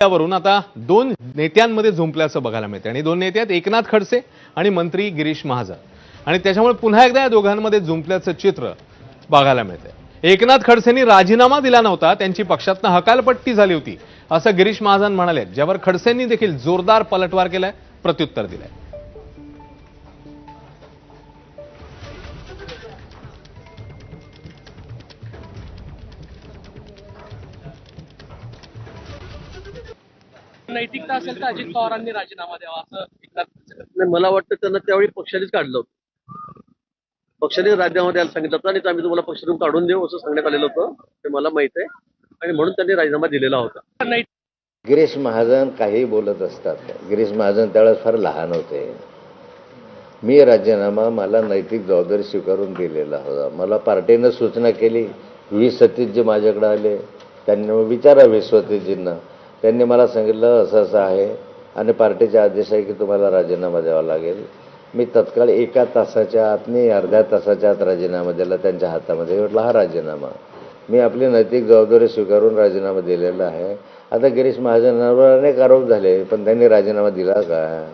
त्यावरून आता दोन नेत्यांमध्ये झुंपल्याचं बघायला मिळते आणि दोन नेते आहेत एकनाथ खडसे आणि मंत्री गिरीश महाजन. आणि त्याच्यामुळे पुन्हा एकदा या दोघांमध्ये झुंपल्याचं चित्र बघायला मिळतंय. एकनाथ खडसेंनी राजीनामा दिला नव्हता त्यांची पक्षातनं हकालपट्टी झाली होती असं गिरीश महाजन म्हणाले ज्यावर खडसेंनी देखील जोरदार पलटवार केलाय प्रत्युत्तर दिलंय. नैतिकता असेल तर अजित पवारांनी राजीनामा द्यावा असं एकनाथ. नाही मला वाटतं त्यांना त्यावेळी पक्षानेच काढलं होतं. पक्षाने राजीनामा द्यायला सांगितलं होतं आणि आम्ही तुम्हाला पक्षातून काढून देऊ असं सांगण्यात आलेलं होतं. ते मला माहीत आहे. आणि म्हणून त्यांनी राजीनामा दिलेला होता. गिरीश महाजन काही बोलत असतात. गिरीश महाजन त्यावेळेस फार लहान होते. मी राजीनामा मला नैतिक जबाबदारी स्वीकारून दिलेला होता. मला पार्टीनं सूचना केली ही सतीशजी माझ्याकडे आले. त्यांनी विचारावे सतीशजींना त्यांनी मला सांगितलं असं असं आहे. आणि पार्टीचे आदेश आहे की तुम्हाला राजीनामा द्यावा लागेल. मी तत्काळ एका तासाच्या आत नाही अर्ध्या तासाच्या आत राजीनामा दिला त्यांच्या हातामध्ये. म्हटलं हा राजीनामा. मी आपली नैतिक जबाबदारी स्वीकारून राजीनामा दिलेला आहे. आता गिरीश महाजनावर अनेक आरोप झाले पण त्यांनी राजीनामा दिला का?